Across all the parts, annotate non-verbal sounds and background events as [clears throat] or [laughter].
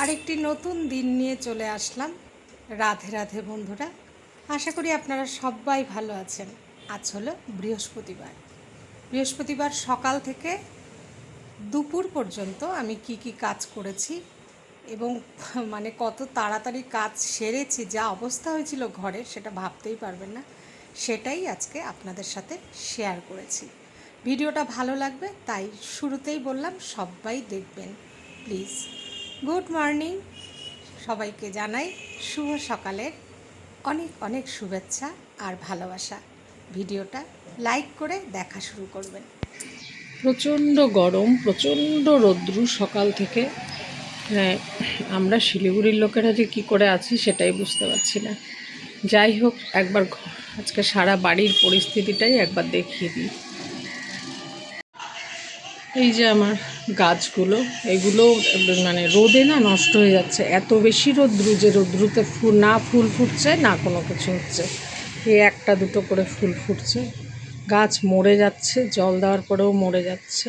আরেকটি নতুন দিন নিয়ে চলে আসলাম। রাধে রাধে বন্ধুরা, আশা করি আপনারা সবাই ভালো আছেন। আজ হলো বৃহস্পতিবার। বৃহস্পতিবার সকাল থেকে দুপুর পর্যন্ত আমি কি কি কাজ করেছি এবং মানে কত তাড়াতাড়ি কাজ সেরেছি, যা অবস্থা হয়েছিল ঘরে সেটা ভাবতেই পারবেন না, সেটাই আজকে আপনাদের সাথে শেয়ার করেছি। ভিডিওটা ভালো লাগবে, তাই শুরুতেই বললাম, সবাই দেখবেন, প্লিজ। গুড মর্নিং সবাইকে জানাই শুভ সকালের অনেক অনেক শুভেচ্ছা আর ভালোবাসা। ভিডিওটা লাইক করে দেখা শুরু করবেন। প্রচণ্ড গরম প্রচণ্ড রৌদ্রু সকাল থেকে। হ্যাঁ, আমরা শিলিগুড়ির লোকেরা যে কী করে আছি সেটাই বুঝতে পারছি না। যাই হোক একবার আজকে সারা বাড়ির পরিস্থিতিটাই একবার দেখিয়ে দিই। এই যে আমার গাছগুলো, এগুলো মানে রোদে না নষ্ট হয়ে যাচ্ছে। এত বেশি রৌদ্রু যে রৌদ্রুতে ফুল না ফুল ফুটছে, না কোনো কিছু হচ্ছে। এই একটা দুটো করে ফুল ফুটছে। গাছ মরে যাচ্ছে, জল দেওয়ার পরেও মরে যাচ্ছে।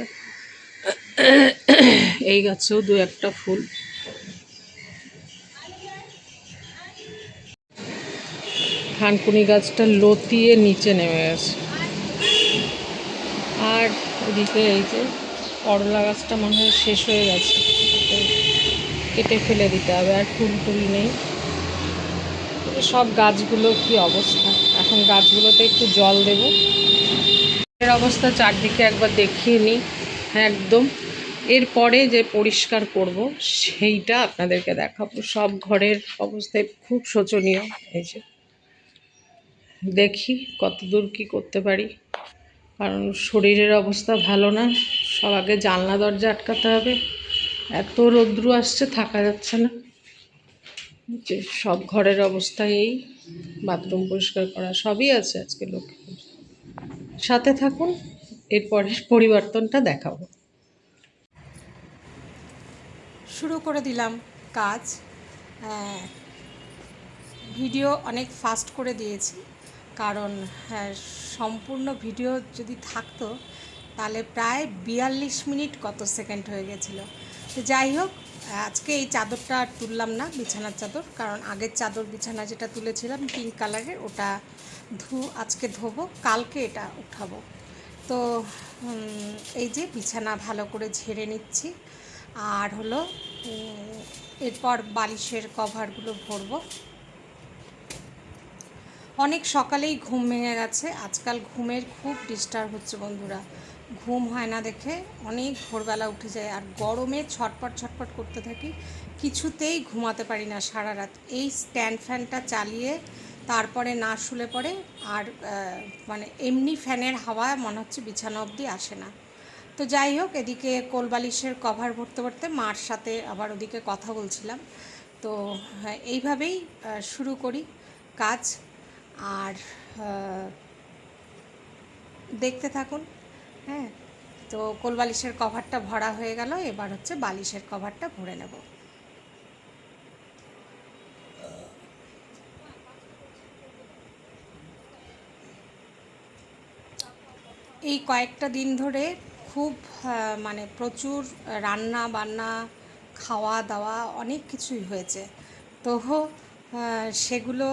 এই গাছেও দু একটা ফুল। থানকুনি গাছটা লতিয়ে নিচে নেমে গেছে। আর ওদিকে এই যে করলা গাছটা মনে হয় শেষ হয়ে গেছে। কেটে ফেলে দিতে হবে, আর ফুল টুল নেই। সব গাছগুলো কি অবস্থা? এখন গাছগুলোতে একটু জল দেবো। এর অবস্থা চারদিকে একবার দেখিয়ে নিই। হ্যাঁ একদম। এরপরে যে পরিষ্কার করব, সেইটা আপনাদেরকে দেখাবো। সব ঘরের অবস্থায় খুব শোচনীয়। এই যে দেখি কতদূর কি করতে পারি। কারণ শরীরের অবস্থা ভালো না। সব আগে জানলা দরজা আটকাতে হবে। এত রৌদ্র আসছে, থাকা যাচ্ছে না। যে সব ঘরের অবস্থা এই, বাথরুম পরিষ্কার করা সবই আছে আজকে পুজো। সাথে থাকুন এরপরের পরিবর্তনটা দেখাবো। শুরু করে দিলাম কাজ। ভিডিও অনেক ফাস্ট করে দিয়েছি। কারণ হ্যাঁ, সম্পূর্ণ ভিডিও যদি থাকতো তাহলে প্রায় বিয়াল্লিশ মিনিট কত সেকেন্ড হয়ে গেছিল। তো যাই হোক আজকে এই চাদরটা আর তুললাম না বিছানার চাদর কারণ আগের চাদর বিছানা যেটা তুলেছিলাম পিঙ্ক কালারের ওটা ধু আজকে ধোবো কালকে এটা উঠাবো। তো এই যে বিছানা ভালো করে ঝেড়ে নিচ্ছি আর হলো এরপর বালিশের কভারগুলো ভরবো। অনেক সকালেই ঘুম ভেঙে গেছে। আজকাল ঘুমের খুব ডিস্টার্ব হচ্ছে বন্ধুরা। ঘুম হয় না দেখে অনেক ভোরবেলা উঠে যায় আর গরমে ছটপট ছটপট করতে থাকি কিছুতেই ঘুমাতে পারি না সারা রাত এই স্ট্যান্ড ফ্যানটা চালিয়ে তারপরে না শুলে পরে আর মানে এমনি ফ্যানের হাওয়া মনে হচ্ছে বিছানা অবধি আসে না। তো যাই হোক এদিকে কোলবালিশের কভার ভরতে ভরতে মার সাথে আবার ওদিকে কথা বলছিলাম। তো হ্যাঁ, এইভাবেই শুরু করি। কাজ আর দেখতে থাকুন হ্যাঁ? তো কোলবালিশের কভারটা ভরা হয়ে গেল, এবার হচ্ছে বালিশের কভারটা ভরে নেব। এই কয়েকটা দিন ধরে খুব মানে প্রচুর রান্না বান্না খাওয়া দাওয়া অনেক কিছুই হয়েছে। তো সেগুলো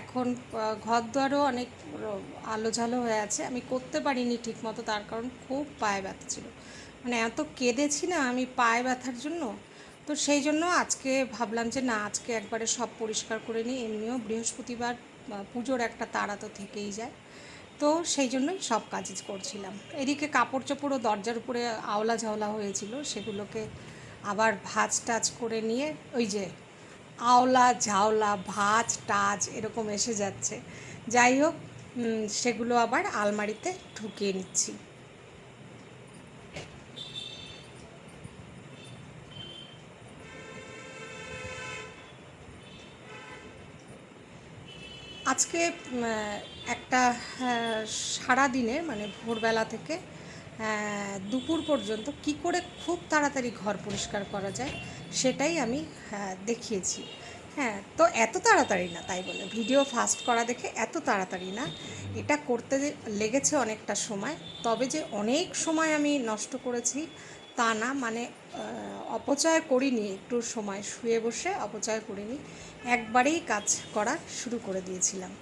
এখন ঘর দুয়ারও অনেক আলো ঝালো হয়ে আছে। আমি করতে পারিনি ঠিক মতো তার কারণ খুব পায়ে ব্যথা ছিল। মানে এত কেঁদেছি না আমি পায়ে ব্যথার জন্য। তো সেই জন্য আজকে ভাবলাম যে, না, আজকে একবারে সব পরিষ্কার করে নিই। এমনিও বৃহস্পতিবার পুজোর একটা তাড়া তো থেকেই যায়। তো সেই জন্যই সব কাজ করছিলাম। এদিকে কাপড় চোপড়ও দরজার উপরে আওলা ঝাওলা হয়েছিল, সেগুলোকে আবার ভাজ টাজ করে নিয়ে, ওই যে আওলা ঝাওলা ভাজ টাজ এরকম এসে যাচ্ছে। যাই হোক সেগুলো আবার আলমারিতে ঢুকিয়ে নিচ্ছি। আজকে একটা সারা দিনে মানে ভোরবেলা থেকে আহ, দুপুর পর্যন্ত কি করে খুব তাড়াতাড়ি ঘর পরিষ্কার করা যায় সেটাই আমি আহ, দেখিয়েছি। হ্যাঁ তো এত তাড়াতাড়ি না তাই বলে। ভিডিও ফাস্ট করা দেখে এত তাড়াতাড়ি না। এটা করতে লেগেছে অনেকটা সময় তবে যে অনেক সময় আমি নষ্ট করেছি তা না মানে অপচয় করিনি একটু সময় শুয়ে বসে অপচয় করিনি। একবারেই কাজ করা শুরু করে দিয়েছিলাম।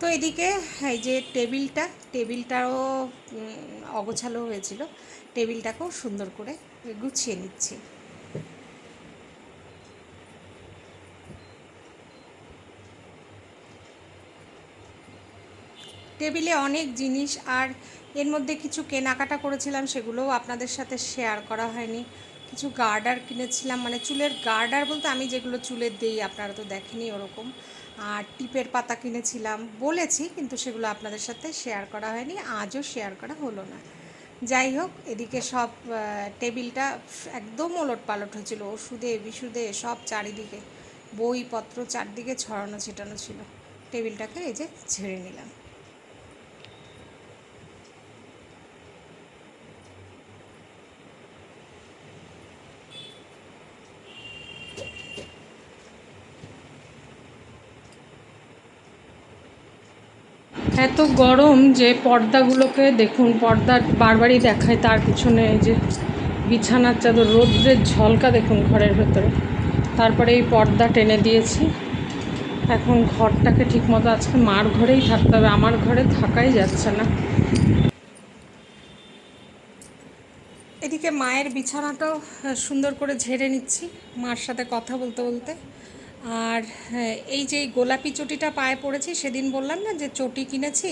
তো এদিকে এই যে টেবিলটা টেবিলটাও অগোছালো হয়েছিল। টেবিলটাকেও সুন্দর করে গুছিয়ে নিচ্ছি। টেবিলে অনেক জিনিস আর এর মধ্যে কিছু কেনাকাটা করেছিলাম, সেগুলোও আপনাদের সাথে শেয়ার করা হয়নি। কিছু গার্ডার কিনেছিলাম মানে চুলের গার্ডার বলতে আমি যেগুলো চুলের দিই, আপনারা তো দেখেনি ওরকম। আর টিপের পাতা কিনেছিলাম, বলেছি, কিন্তু সেগুলো আপনাদের সাথে শেয়ার করা হয়নি, আজও শেয়ার করা হলো না। যাই হোক, এদিকে সব টেবিলটা একদম ওলট পালট হয়েছিল, ওষুধে, বিশুদে, সব চারিদিকে। বইপত্র চারদিকে ছড়ানো ছিটানো ছিল। টেবিলটাকে এই যে ছেড়ে নিলাম এত গরম যে পর্দাগুলোকে দেখুন, পর্দা বারবারই দেখায়, তার পিছনে যে বিছানার চাদর, রোদ্রের ঝলকা দেখুন ঘরের ভেতরে। তারপরে এই পর্দা টেনে দিয়েছি। এখন ঘরটাকে ঠিকমতো আজকে মার ঘরেই থাকতে হবে, আমার ঘরে থাকাই যাচ্ছে না। এদিকে মায়ের বিছানাটাও সুন্দর করে ঝেড়ে নিচ্ছি, মার সাথে কথা বলতে বলতে। আর হ্যাঁ, এই যে গোলাপি চটিটা পায়ে পড়েছি সেদিন বললাম না যে চটি কিনেছি?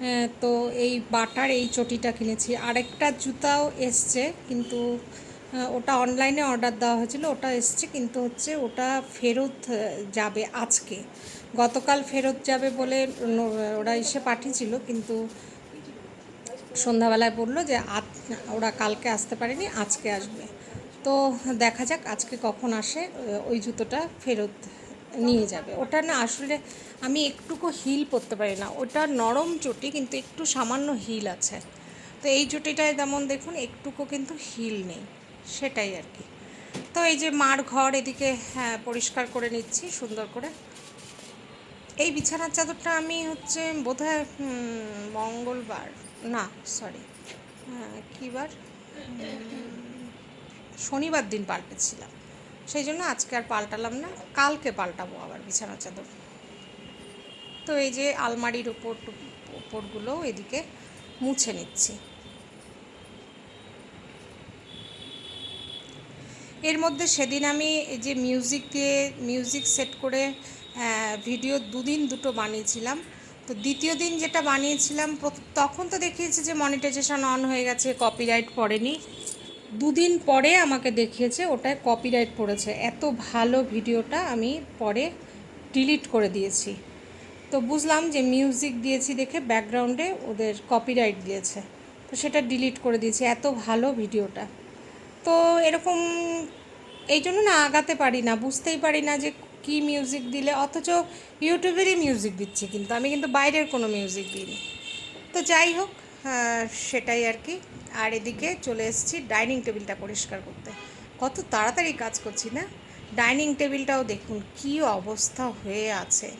আহ, তো এই বাটার এই চটিটা কিনেছি। আরেকটা জুতাও এসছে কিন্তু ওটা অনলাইনে অর্ডার দেওয়া হয়েছিল ওটা এসছে কিন্তু হচ্ছে ওটা ফেরত যাবে আজকে। গতকাল ফেরত যাবে বলে ওরা এসে পাঠিয়েছিল কিন্তু সন্ধ্যাবেলায় বলল যে ওরা কালকে আসতে পারেনি আজকে আসবে। তো দেখা যাক আজকে কখন আসে ওই জুতোটা ফেরত নিয়ে যাবে। ওটা না আসলে আমি একটুকু হিল পরতে পারি না। ওটা নরম চটি, কিন্তু একটু সামান্য হিল আছে। তো এই চটিটায় যেমন দেখুন, একটুকু কিন্তু হিল নেই, সেটাই আর কি। তো এই যে মার ঘর এদিকে হ্যাঁ পরিষ্কার করে নিচ্ছি, সুন্দর করে। এই বিছানার চাদরটা আমি হচ্ছে বোধহয় মঙ্গলবার, না সরি কী বার শনিবার দিন পাল্টেছিলাম। সেই জন্য আজকে আর পাল্টালাম না, কালকে পাল্টাবো আবার বিছানা চাদর। তো এই যে আলমারির টুপ- ওপরগুলো এদিকে মুছে নিচ্ছি। এর মধ্যে সেদিন আমি যে মিউজিক দিয়ে, মিউজিক সেট করে ভিডিও দুদিন দুটো বানিয়েছিলাম। তো দ্বিতীয় দিন যেটা বানিয়েছিলাম তখন তো দেখিয়েছি যে মনিটাইজেশন অন হয়ে গেছে, কপিরাইট পড়েনি। দুদিন পরে আমাকে দেখিয়েছে, ওটায় কপিরাইট পড়েছে। এত ভালো ভিডিওটা আমি পরে ডিলিট করে দিয়েছি। তো বুঝলাম যে মিউজিক দিয়েছি দেখে ব্যাকগ্রাউন্ডে ওদের কপিরাইট দিয়েছে। তো সেটা ডিলিট করে দিয়েছি, এত ভালো ভিডিওটা। তো এরকম এই জন্য না আগাতে পারি না, বুঝতেই পারি না যে কি মিউজিক দিলে, অথচ ইউটিউবেরই মিউজিক দিচ্ছি কিন্তু, আমি কিন্তু বাইরের কোনো মিউজিক দিইনি। তো যাই হোক সেটাই আর কি। আর এদিকে চলে এসেছি ডাইনিং টেবিলটা পরিষ্কার করতে। কত তাড়াতাড়ি কাজ করছি না? ডাইনিং টেবিলটাও দেখুন কি অবস্থা হয়ে আছে।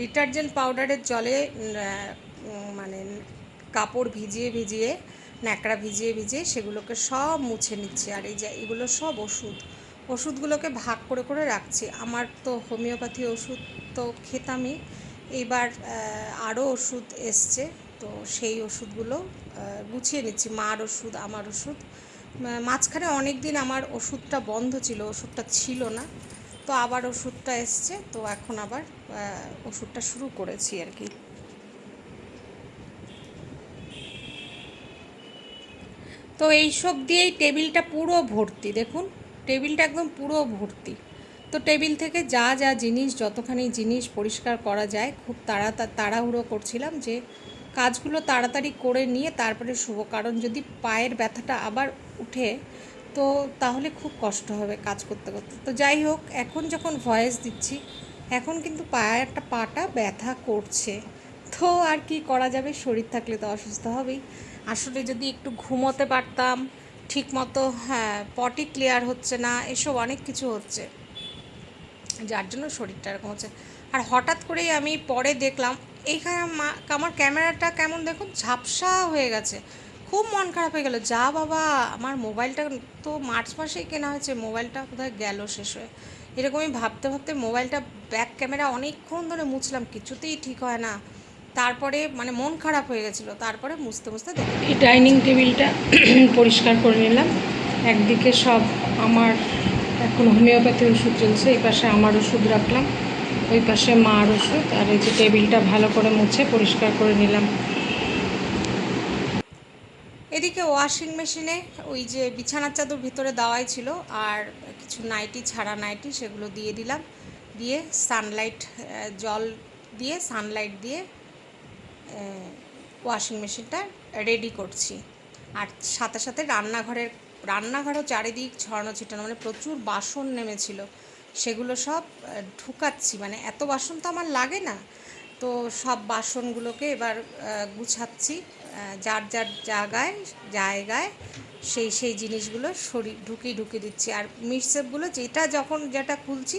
ডিটারজেন্ট পাউডারের জলে মানে কাপড় ভিজিয়ে ভিজিয়ে, ন্যাকড়া ভিজিয়ে ভিজিয়ে সেগুলোকে সব মুছে নিচ্ছি। আর এই যে এগুলো সব ওষুধ। ওষুধগুলোকে ভাগ করে করে রাখছি। আমার তো হোমিওপ্যাথি ওষুধ তো খেতামই। এইবার আরও ওষুধ এসছে, তো সেই ওষুধগুলো গুছিয়ে নিচ্ছি, মার ওষুধ, আমার ওষুধ। মাঝখানে অনেক দিন আমার ওষুধটা বন্ধ ছিল, ওষুধটা ছিল না। তো আবার ওষুধটা এসছে, তো এখন আবার ওষুধটা শুরু করেছি আর কি। তো এইসব দিয়েই টেবিলটা পুরো ভর্তি, দেখুন। টেবিলটা একদম পুরো ভর্তি। তো টেবিল থেকে যা যা জিনিস, যতখানি জিনিস পরিষ্কার করা যায়, খুব তাড়া, তাড়াহুড়ো করছিলাম যে কাজগুলো তাড়াতাড়ি করে নিয়ে তারপরে শুভ কারণ যদি পায়ের ব্যথাটা আবার উঠে, তো তাহলে খুব কষ্ট হবে কাজ করতে করতে। তো যাই হোক, এখন যখন ভয়েস দিচ্ছি, এখন কিন্তু পায়েরটা পাটা ব্যথা করছে। তো আর কি করা যাবে? শরীর থাকলে তো অসুস্থ হবেই। আসলে যদি একটু ঘুমোতে পারতাম ঠিক মতো হ্যাঁ পটি ক্লিয়ার হচ্ছে না, এসব অনেক কিছু হচ্ছে। যার জন্য শরীরটা এরকম হচ্ছে। আর হঠাৎ করেই আমি পরে দেখলাম, এইখানে আমার ক্যামেরাটা কেমন দেখুন, ঝাপসা হয়ে গেছে। খুব মন খারাপ হয়ে গেল, যা বাবা, আমার মোবাইলটা তো মার্চ মাসেই কেনা হয়েছে, মোবাইলটা কোথায় গেল শেষ হয়ে? এরকমই ভাবতে ভাবতে মোবাইলটা ব্যাক ক্যামেরা অনেকক্ষণ ধরে মুছলাম, কিছুতেই ঠিক হয় না। তারপরে মানে মন খারাপ হয়ে গেছিল তারপরে মুছতে মুছতে দেখি এই ডাইনিং টেবিলটা [clears throat] পরিষ্কার করে নিলাম। একদিকে সব আমার এখন হোমিওপ্যাথি ওষুধ চলছে এই পাশে আমার ওষুধ রাখলাম ওই পাশে মার ওষুধ আর এই যে টেবিলটা ভালো করে মুছে পরিষ্কার করে নিলাম। এদিকে ওয়াশিং মেশিনে ওই যে বিছানার চাদর ভিতরে দেওয়াই ছিল আর কিছু নাইটি ছাড়া নাইটি সেগুলো দিয়ে দিলাম দিয়ে সানলাইট জল দিয়ে সানলাইট দিয়ে ওয়াশিং মেশিনটা রেডি করছি। আর সাথে সাথে রান্নাঘরের, রান্নাঘরও চারিদিক ছড়ানো ছিটানো মানে প্রচুর বাসন নেমেছিল। সেগুলো সব ঢুকাচ্ছি। মানে এত বাসন তো আমার লাগে না। তো সব বাসনগুলোকে এবার গুছাচ্ছি। যার যার জায়গায় জায়গায় সেই সেই জিনিসগুলো সরি ঢুকিয়ে ঢুকিয়ে দিচ্ছি। আর মিক্সেপগুলো যেটা যখন যেটা খুলছি,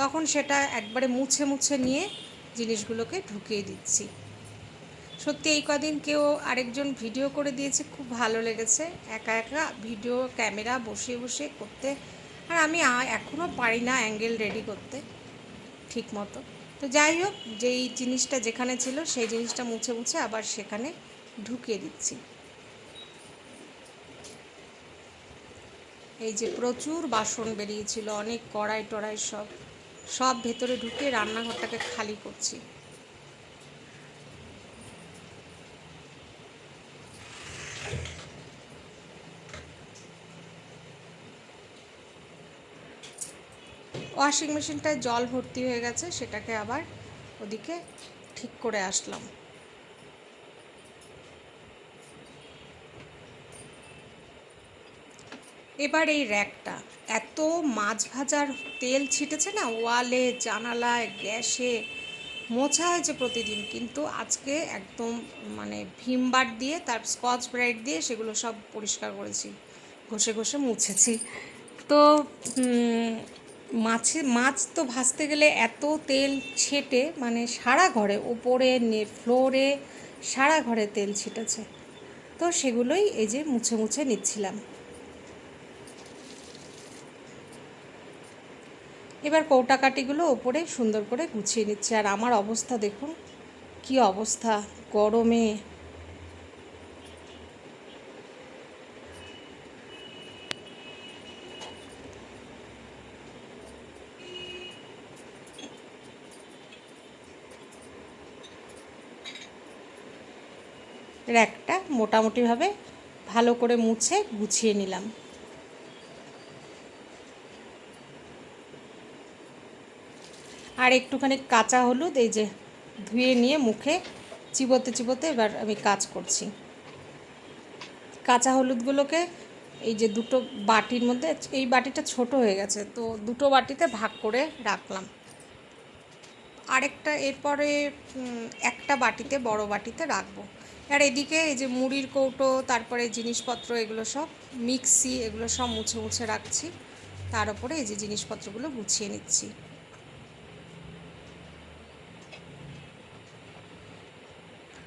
তখন সেটা একবারে মুছে মুছে নিয়ে জিনিসগুলোকে ঢুকিয়ে দিচ্ছি। সত্যি এই কদিন কেউ আরেকজন ভিডিও করে দিয়েছে, খুব ভালো লেগেছে। একা একা ভিডিও, ক্যামেরা বসে বসে করতে। আর আমি এখনও পারি না অ্যাঙ্গেল রেডি করতে, ঠিক মতো। তো যাই হোক, যেই জিনিসটা যেখানে ছিল, সেই জিনিসটা মুছে মুছে আবার সেখানে ঢুকিয়ে দিচ্ছি। এই যে প্রচুর বাসন বেরিয়েছিল, অনেক কড়াই টড়াই সব। সব ভেতরে ঢুকে রান্নাঘরটাকে খালি করছি। ওয়াশিং মেশিনটায় জল ভর্তি হয়ে গেছে, সেটাকে আবার ওদিকে ঠিক করে আসলাম। এবার এই র্যাকটা, এত মাছ ভাজার তেল ছিটেছে না, ওয়ালে, জানালায়, গ্যাসে, মোছা হয়েছে প্রতিদিন, কিন্তু আজকে একদম মানে ভিমবার দিয়ে, তার স্কচ ব্রাইট দিয়ে সেগুলো সব পরিষ্কার করেছি, ঘষে ঘষে মুছেছি। তো মাছে, মাছ তো ভাজতে গেলে এত তেল ছেটে মানে সারা ঘরে, ওপরে ফ্লোরে সারা ঘরে তেল ছিটেছে। তো সেগুলোই এই যে মুছে মুছে নিচ্ছিলাম। এবার কৌটাকাটিগুলো ওপরে সুন্দর করে গুছিয়ে নিচ্ছে। আর আমার অবস্থা দেখুন, কি অবস্থা, গরমে। র্যাকটা মোটামুটিভাবে ভালো করে মুছে গুছিয়ে নিলাম। আর একটুখানি কাঁচা হলুদ, এই যে ধুয়ে নিয়ে মুখে চিবোতে চিবোতে এবার আমি কাজ করছি। কাঁচা হলুদগুলোকে এই যে দুটো বাটির মধ্যে, এই বাটিটা ছোট হয়ে গেছে, তো দুটো বাটিতে ভাগ করে রাখলাম। আরেকটা এরপরে একটা বাটিতে, বড় বাটিতে রাখব। আর এদিকে এই যে মুড়ির কৌটো, তারপরে জিনিসপত্র, এগুলো সব মিক্সি, এগুলো সব মুছে মুছে রাখছি। তার উপরে এই যে জিনিসপত্রগুলো গুছিয়ে নিচ্ছি।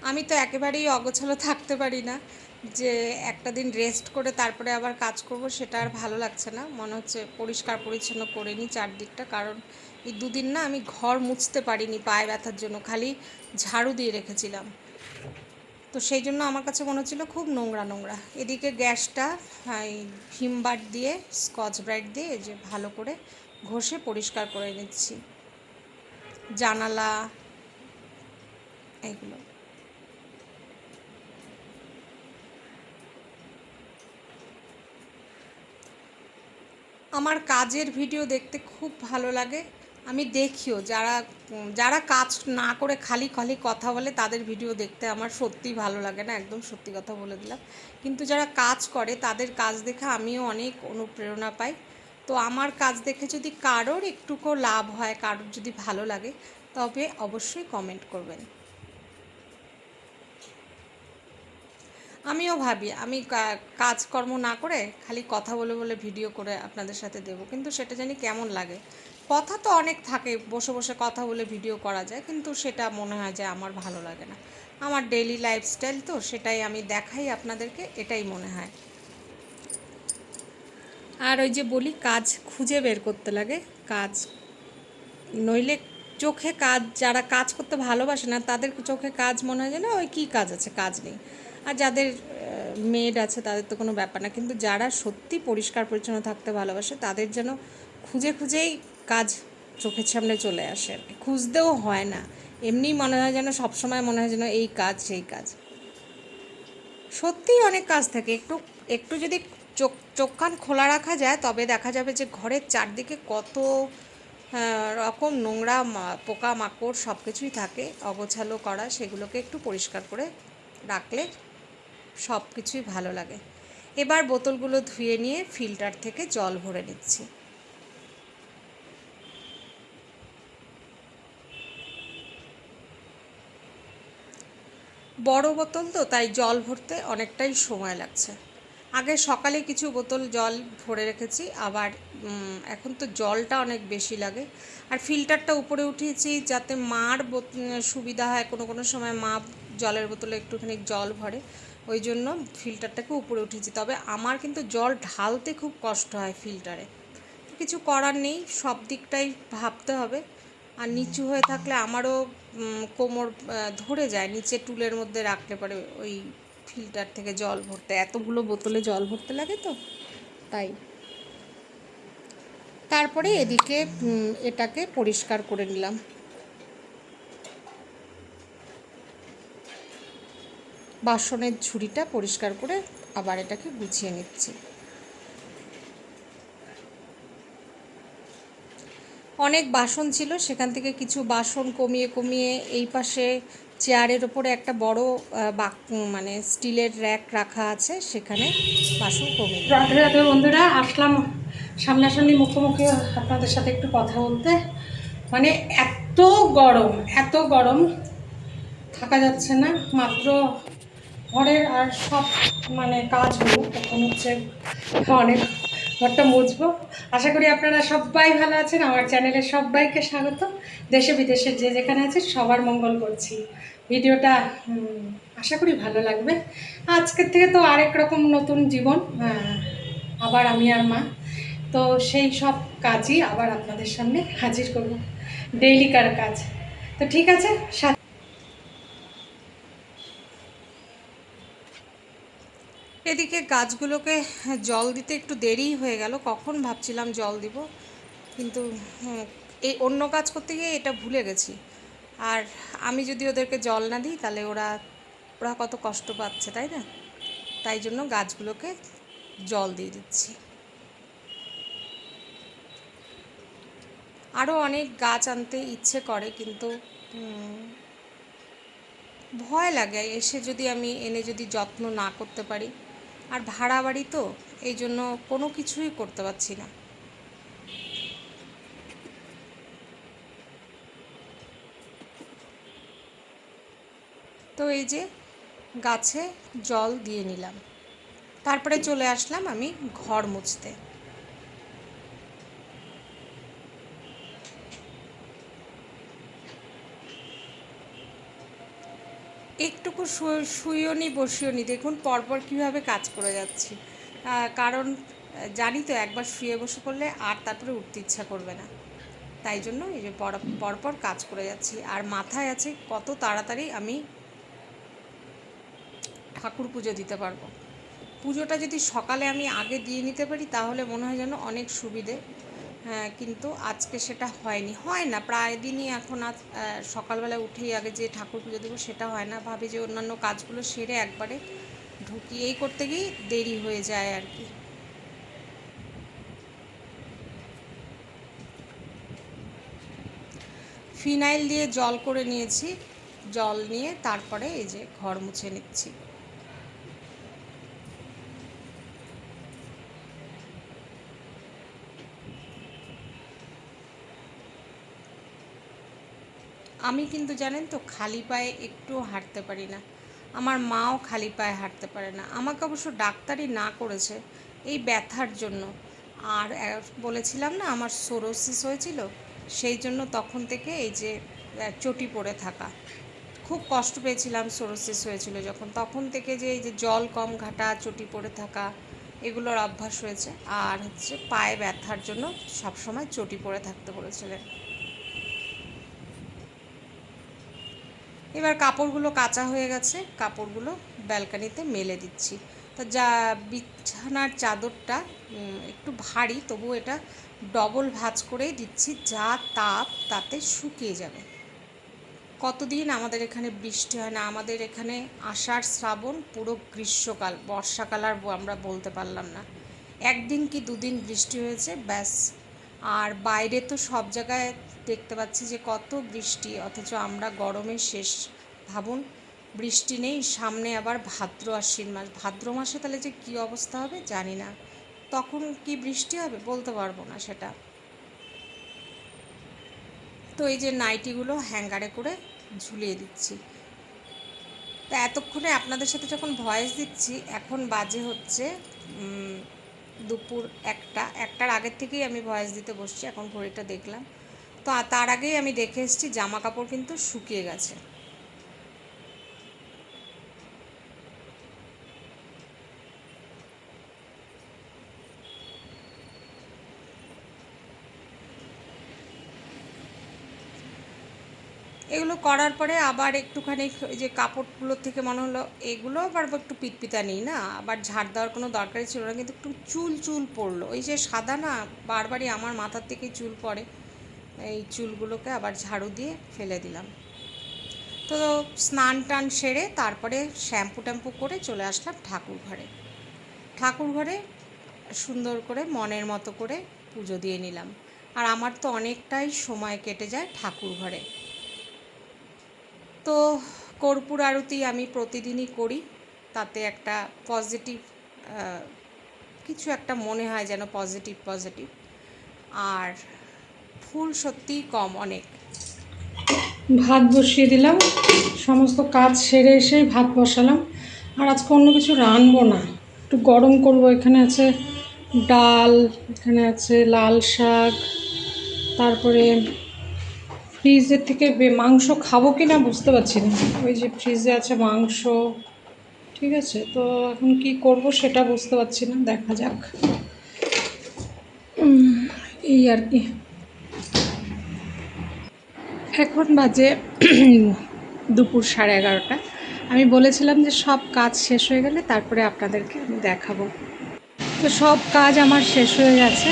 আমি তো একেবারেই অগোছালো থাকতে পারি না যে একটা দিন রেস্ট করে তারপরে আবার কাজ করব, সেটা আর ভালো লাগছে না। মনে হচ্ছে পরিষ্কার পরিচ্ছন্ন করে নিই চারদিকটা, কারণ এই দুদিন না আমি ঘর মুছতে পারিনি, পায়ে ব্যথার জন্য, খালি ঝাড়ু দিয়ে রেখেছিলাম। তো সেই জন্য আমার কাছে মনে হচ্ছিল খুব নোংরা নোংরা। এদিকে গ্যাসটা ভিমবার দিয়ে, স্কচ ব্রাইট দিয়ে যে ভালো করে ঘষে পরিষ্কার করে নিচ্ছি। জানালা এগুলো আমার কাজের ভিডিও দেখতে খুব ভালো লাগে। আমি দেখিও, যারা যারা কাজ না করে খালি খালি কথা বলে তাদের ভিডিও দেখতে আমার সত্যিই ভালো লাগে না, একদম সত্যি কথা বলে দিলাম। কিন্তু যারা কাজ করে তাদের কাজ দেখে আমিও অনেক অনুপ্রেরণা পাই। তো আমার কাজ দেখে যদি কারোর একটুকু লাভ হয়, কারোর যদি ভালো লাগে, তবে অবশ্যই কমেন্ট করবেন। আমিও ভাবি, আমি কাজকর্ম না করে খালি কথা বলে বলে ভিডিও করে আপনাদের সাথে দেবো, কিন্তু সেটা জানি কেমন লাগে। কথা তো অনেক থাকে, বসে বসে কথা বলে ভিডিও করা যায়, কিন্তু সেটা মনে হয় যে আমার ভালো লাগে না। আমার ডেইলি লাইফস্টাইল তো, সেটাই আমি দেখাই আপনাদেরকে, এটাই মনে হয়। আর ওই যে বলি, কাজ খুঁজে বের করতে লাগে। কাজ, নইলে চোখে কাজ, যারা কাজ করতে ভালোবাসে না, তাদের চোখে কাজ মনে হয় যে না ওই কী কাজ আছে, কাজ নেই। আর যাদের মেড আছে, তাদের তো কোনো ব্যাপার না, কিন্তু যারা সত্যি পরিষ্কার পরিচ্ছন্ন থাকতে ভালোবাসে, তাদের যেন খুঁজে খুঁজেই কাজ চোখের সামনে চলে আসে। খুঁজতেও হয় না। এমনি মনে হয় যেন সবসময় মনে হয় যেন এই কাজ, সেই কাজ। সত্যিই অনেক কাজ থাকে। একটু একটু যদি চোখ চোখ কান খোলা রাখা যায়, তবে দেখা যাবে যে ঘরের চারদিকে কত রকম নোংরা মা- পোকামাকড় সব কিছুই থাকে। অগোছালো করা, সেগুলোকে একটু পরিষ্কার করে রাখলে সব কিছুই ভালো লাগে। এবার বোতলগুলো ধুয়ে নিয়ে ফিল্টার থেকে জল ভরে নিচ্ছি। বড় বোতল তো, তাই জল ভরতে অনেকটাই সময় লাগছে। আগে সকালে কিছু বোতল জল ভরে রেখেছি, আবার এখন তো জলটা অনেক বেশি লাগে। আর ফিল্টারটা উপরে উঠিয়েছি যাতে মার সুবিধা হয়, কোনো কোনো সময় মা জলের বোতলে একটুখানি জল ভরে, ওই জন্য ফিল্টারটাকে উপরে উঠিয়েছি। তবে আমার কিন্তু জল ঢালতে খুব কষ্ট হয় ফিল্টারে। কিছু করার নেই, সব দিকটাই ভাবতে হবে। আর নিচু হয়ে থাকলে আমারও কোমর ধরে যায়। নিচে টুলের মধ্যে রাখলে পারে ওই ফিল্টার থেকে জল ভরতে, এতগুলো বোতলে জল ভরতে লাগে তো, তাই। তারপরে এদিকে এটাকে পরিষ্কার করে নিলাম। বাসনের ঝুড়িটা পরিষ্কার করে আবার এটাকে গুছিয়ে নিচ্ছি। অনেক বাসন ছিল, সেখান থেকে কিছু বাসন কমিয়ে কমিয়ে এই পাশে চেয়ারের ওপরে একটা বড় বাক মানে স্টিলের র্যাক রাখা আছে, সেখানে বাসন দিলাম। রাধে রাধে বন্ধুরা, আসলাম সামনাসামনি মুখোমুখি আপনাদের সাথে একটু কথা বলতে মানে এত গরম এত গরম, থাকা যাচ্ছে না, মাত্র ঘরের আর সব মানে কাজ হলো তখন হচ্ছে অনেক ঘরটা মুছবো। আশা করি আপনারা সবাই ভালো আছেন। আমার চ্যানেলে সবাইকে স্বাগত। দেশে বিদেশে যে যেখানে আছে সবার মঙ্গল করছি। ভিডিওটা আশা করি ভালো লাগবে। আজকের থেকে তো আরেক রকম নতুন জীবন আবার আমি আর মা। তো সেই সব কাজই আবার আপনাদের সামনে হাজির করব। ডেইলিকার কাজ? তো ঠিক আছে, সাথে এদিকে গাছগুলোকে জল দিতে একটু দেরি হয়ে গেল। কখন ভাবছিলাম জল দিব, কিন্তু এই অন্য কাজ করতে গিয়ে এটা ভুলে গেছি। আর আমি যদি ওদেরকে জল না দিই, তাহলে ওরা ওরা কত কষ্ট পাচ্ছে, তাই না? তাই জন্য গাছগুলোকে জল দিয়ে দিচ্ছি। আরও অনেক গাছ আনতে ইচ্ছে করে, কিন্তু ভয় লাগে। এসে যদি আমি, এনে যদি যত্ন না করতে পারি আর ভাড়া বাড়ি তো, এই জন্য কোনো কিছুই করতে পারছি না। তো এই যে গাছে জল দিয়ে নিলাম। তারপরে চলে আসলাম আমি ঘর মুছতে। একটুকু শু- শুইও নি, বসিও নি। দেখুন, পরপর কীভাবে কাজ করে যাচ্ছি। কারণ, জানি তো, একবার শুয়ে বসে পড়লে আর তারপরে উঠতে ইচ্ছা করবে না। তাই জন্য এই যে পর, পরপর কাজ করে যাচ্ছি। আর মাথায় আছে কত তাড়াতাড়ি আমি ঠাকুর পুজো দিতে পারব। পুজোটা যদি সকালে আমি আগে দিয়ে নিতে পারি, তাহলে মনে হয় যেন অনেক সুবিধে। কিন্তু আজকে সেটা হয়নি। হয় না প্রায় দিনই এখন আজ আহ, সকালবেলা উঠেই আগে যে ঠাকুর পুজো দেবো সেটা হয় না। ভাবি যে অন্যান্য কাজগুলো সেরে একবারে ঢুকি। এই করতে গিয়েই দেরি হয়ে যায় আর কি। ফিনাইল দিয়ে জল করে নিয়েছি। জল নিয়ে তারপরে এই যে ঘর মুছে নিচ্ছি। আমি কিন্তু জানেন তো খালি পায়ে একটুও হাঁটতে পারি না। আমার মাও খালি পায়ে হাঁটতে পারে না। আমাকে অবশ্য ডাক্তারই না করেছে এই ব্যথার জন্য। আর বলেছিলাম না আমার সোরোসিস হয়েছিল, সেই জন্য তখন থেকে এই যে চটি পড়ে থাকা। খুব কষ্ট পেয়েছিলাম সোরোসিস হয়েছিল যখন। তখন থেকে যে এই যে জল কম ঘাটা, চটি পড়ে থাকা, এগুলোর অভ্যাস হয়েছে। আর হচ্ছে পায়ে ব্যথার জন্য সবসময় চটি পড়ে থাকতে বলেছিলেন। এবার কাপড়গুলো কাঁচা হয়ে গেছে, কাপড়গুলো ব্যালকানিতে মেলে দিচ্ছি। তো যা বিছানার চাদরটা একটু ভারী তবু এটা ডবল ভাঁজ করেই দিচ্ছি, যা তাপ তাতে শুকিয়ে যাবে। কতদিন আমাদের এখানে বৃষ্টি হয় না, আমাদের এখানে আষাঢ় শ্রাবণ পুরো গ্রীষ্মকাল, বর্ষাকাল আর আমরা বলতে পারলাম না। একদিন কি দুদিন বৃষ্টি হয়েছে, ব্যাস। আর বাইরে তো সব জায়গায় দেখতে পাচ্ছি যে কত বৃষ্টি, অথচ আমরা গরমের শেষ, ভাবুন, বৃষ্টি নেই, সামনে আবার ভাদ্র আশ্বিন মাস। ভাদ্র মাসে তাহলে যে কী অবস্থা হবে জানি না। তখন কি বৃষ্টি হবে বলতে পারব না সেটা। তো এই যে নাইটিগুলো হ্যাঙ্গারে করে ঝুলিয়ে দিচ্ছি। তা এতক্ষণে আপনাদের সাথে যখন ভয়েস দিচ্ছি, এখন বাজে হচ্ছে দুপুর একটা। একটার আগের থেকেই আমি ভয়েস দিতে বসছি, এখন ঘড়িটা দেখলাম। তো, তার আগেই আমি দেখে এসেছি জামা কাপড় কিন্তু শুকিয়ে গেছে। এগুলো করার পরে আবার একটুখানি যে কাপড়গুলোর থেকে মনে হলো এগুলো আবার একটু পিতপিতা নেই না? আবার ঝাড় দেওয়ার কোনো দরকারই ছিল না, কিন্তু একটু চুল চুল পড়ল। ওই যে সাদা না, বারবারই আমার মাথার থেকেই চুল পড়ে। এই চুলগুলোকে আবার ঝাড়ু দিয়ে ফেলে দিলাম। তো স্নান টান সেরে তারপরে শ্যাম্পু ট্যাম্পু করে চলে আসলাম ঠাকুর ঘরে ঠাকুর ঘরে সুন্দর করে মনের মতো করে পুজো দিয়ে নিলাম। আর আমার তো অনেকটাই সময় কেটে যায় ঠাকুর ঘরে তো কর্পূর আরতি আমি প্রতিদিনই করি। তাতে একটা পজিটিভ কিছু একটা মনে হয় যেন পজিটিভ পজিটিভ আর ফুল সত্যিই কম অনেক। ভাত বসিয়ে দিলাম, সমস্ত কাজ সেরে এসেই ভাত বসালাম। আর আজকে অন্য কিছু রানবো না, একটু গরম করব। এখানে আছে ডাল, এখানে আছে লাল শাক, তারপরে ফ্রিজের থেকে মাংস খাব কি না বুঝতে পারছি না। ওই যে ফ্রিজে আছে মাংস, ঠিক আছে? তো এখন কি করব সেটা বুঝতে পারছি না, দেখা যাক। এই আর কি। এখন বাজে দুপুর সাড়ে এগারোটা। আমি বলেছিলাম যে সব কাজ শেষ হয়ে গেলে তারপরে আপনাদেরকে আমি দেখাবো। তো সব কাজ আমার শেষ হয়ে গেছে,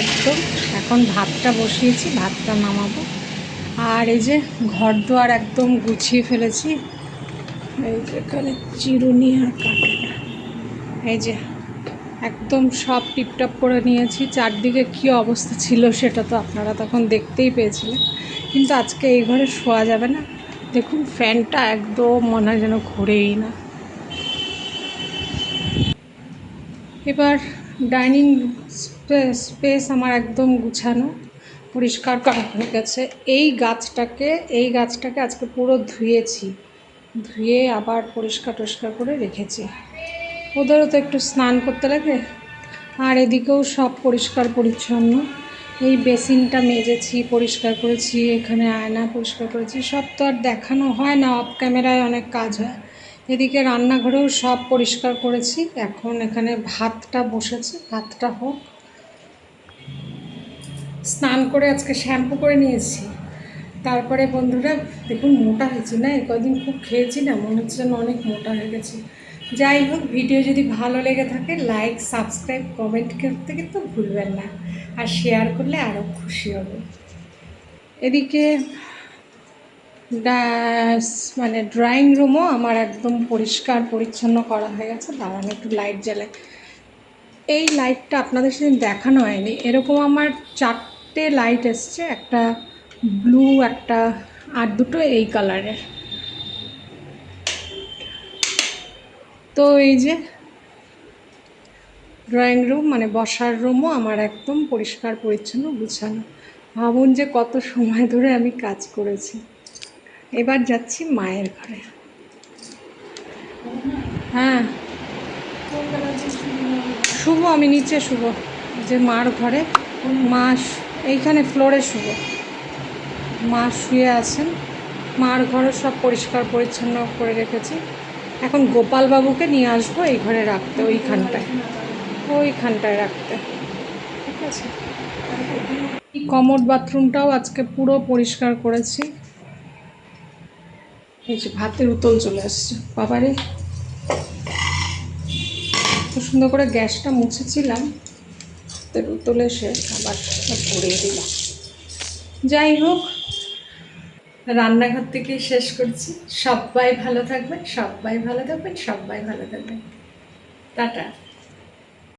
একদম। এখন ভাতটা বসিয়েছি, ভাতটা নামাবো। আর এই যে ঘর দুয়ার একদম গুছিয়ে ফেলেছি। এই যে এখানে চিরুনি আর কাটাটা এই যে একদম সব টিপটপ করে নিয়েছি। চারদিকে কী অবস্থা ছিল সেটা তো আপনারা তখন দেখতেই পেয়েছিলেন। কিন্তু আজকে এই ঘরে শোয়া যাবে না। দেখুন, ফ্যানটা একদম মনে হয় যেন ঘোরেই না। এবার ডাইনিং স্পেস আমার একদম গুছানো, পরিষ্কার করা হয়ে গেছে। এই গাছটাকে এই গাছটাকে আজকে পুরো ধুয়েছি। ধুয়ে আবার পরিষ্কার টরিষ্কার করে রেখেছি। ওদেরও তো একটু স্নান করতে লাগে। আর এদিকেও সব পরিষ্কার পরিচ্ছন্ন। এই বেসিনটা মেজেছি, পরিষ্কার করেছি, এখানে আয়না পরিষ্কার করেছি। সব তো আর দেখানো হয় না অফ ক্যামেরায় অনেক কাজ হয়। এদিকে রান্নাঘরেও সব পরিষ্কার করেছি। এখন এখানে ভাতটা বসেছে, ভাতটা হোক। স্নান করে আজকে শ্যাম্পু করে নিয়েছি। তারপরে বন্ধুরা, দেখুন মোটা হয়েছি না? এই কদিন খুব খেয়েছি না? মনে হচ্ছে অনেক মোটা হয়ে গেছি। যাই হোক, ভিডিও যদি ভালো লেগে থাকে লাইক সাবস্ক্রাইব কমেন্ট করতে কিন্তু ভুলবেন না। আর শেয়ার করলে আরও খুশি হবে। এদিকে মানে ড্রয়িং রুমও আমার একদম পরিষ্কার, পরিচ্ছন্ন করা হয়ে গেছে। দাঁড়ান, একটু লাইট জ্বালাই। এই লাইটটা আপনাদের সেদিন দেখানো হয়নি। এরকম আমার চারটে লাইট এসছে, একটা ব্লু একটা, আর দুটো এই কালারের তো এই যে ড্রয়িং রুম মানে বসার রুমও আমার একদম পরিষ্কার, পরিচ্ছন্ন, গুছানো। ভাবুন যে কত সময় ধরে আমি কাজ করেছি। এবার যাচ্ছি মায়ের ঘরে। হ্যাঁ। শুভ, আমি নিচে শুভ। যে মার ঘরে। মা এইখানে ফ্লোরে শুভ। মা শুয়ে আছেন। মার ঘরও সব পরিষ্কার, পরিচ্ছন্ন করে রেখেছি। এখন গোপালবাবুকে নিয়ে আসব, এই ঘরে রাখতে, ওইখানটায়। ওইখানটায় রাখতে। ঠিক আছে? এই কমোড বাথরুমটাও আজকে পুরো পরিষ্কার করেছি। এই যে ভাতের উতল চলে আসছে। বাবারে। খুব সুন্দর করে গ্যাসটা মুছেছিলাম। ভাতের উতলে সে আবার সব ভরিয়ে দিলাম। যাই হোক রান্নাঘর থেকে শেষ করছি। সবাই ভালো থাকবেন সবাই ভালো থাকবেন সবাই ভালো থাকবেন। টাটা।